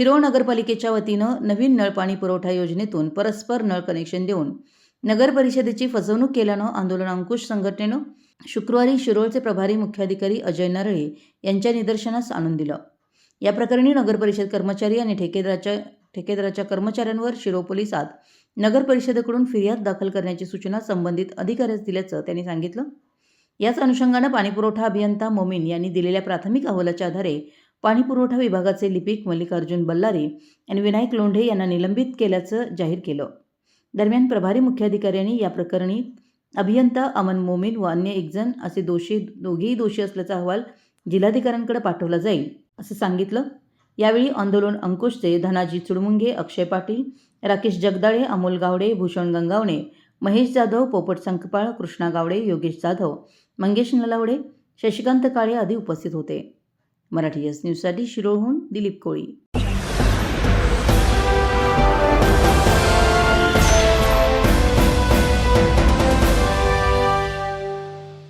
शिरोळ नगरपालिकेच्या वतीनं नवीन नळपाणी पुरवठा योजनेतून परस्पर नळ कनेक्शन देऊन नगर परिषदेची फसवणूक केल्यानं आंदोलन अंकुश संघटनेनं शुक्रवारी शिरोळचे प्रभारी मुख्याधिकारी अजय नरळे यांच्या निदर्शनास आणून दिलं. या प्रकरणी नगर परिषद कर्मचारी आणि ठेकेदाराच्या ठेकेदाराच्या कर्मचाऱ्यांवर शिरो पोलिसात नगर परिषदेकडून फिर्याद दाखल करण्याची सूचना संबंधित अधिकाऱ्यास दिल्याचं त्यांनी सांगितलं. याच अनुषंगानं पाणीपुरवठा अभियंता मोमीन यांनी दिलेल्या प्राथमिक अहवालाच्या आधारे पाणीपुरवठा विभागाचे लिपिक मल्लिकार्जुन बल्लारी आणि विनायक लोंढे यांना निलंबित केल्याचं जाहीर केलं. दरम्यान प्रभारी मुख्याधिकाऱ्यांनी या प्रकरणी अभियंता अमन मोमीन व अन्य एकजण असे दोषी दोघेही दोषी असल्याचा अहवाल जिल्हाधिकाऱ्यांकडे पाठवला जाईल असं सांगितलं. यावेळी आंदोलन अंकुशचे धनाजी चुडमुंगे अक्षय पाटील राकेश जगदाळे अमोल गावडे भूषण गंगावणे महेश जाधव पोपट संकपाळ कृष्णा गावडे योगेश जाधव मंगेश नलावडे शशिकांत काळे आदी उपस्थित होते. मराठी एस न्यूजसाठी शिरोहून दिलीप कोळी.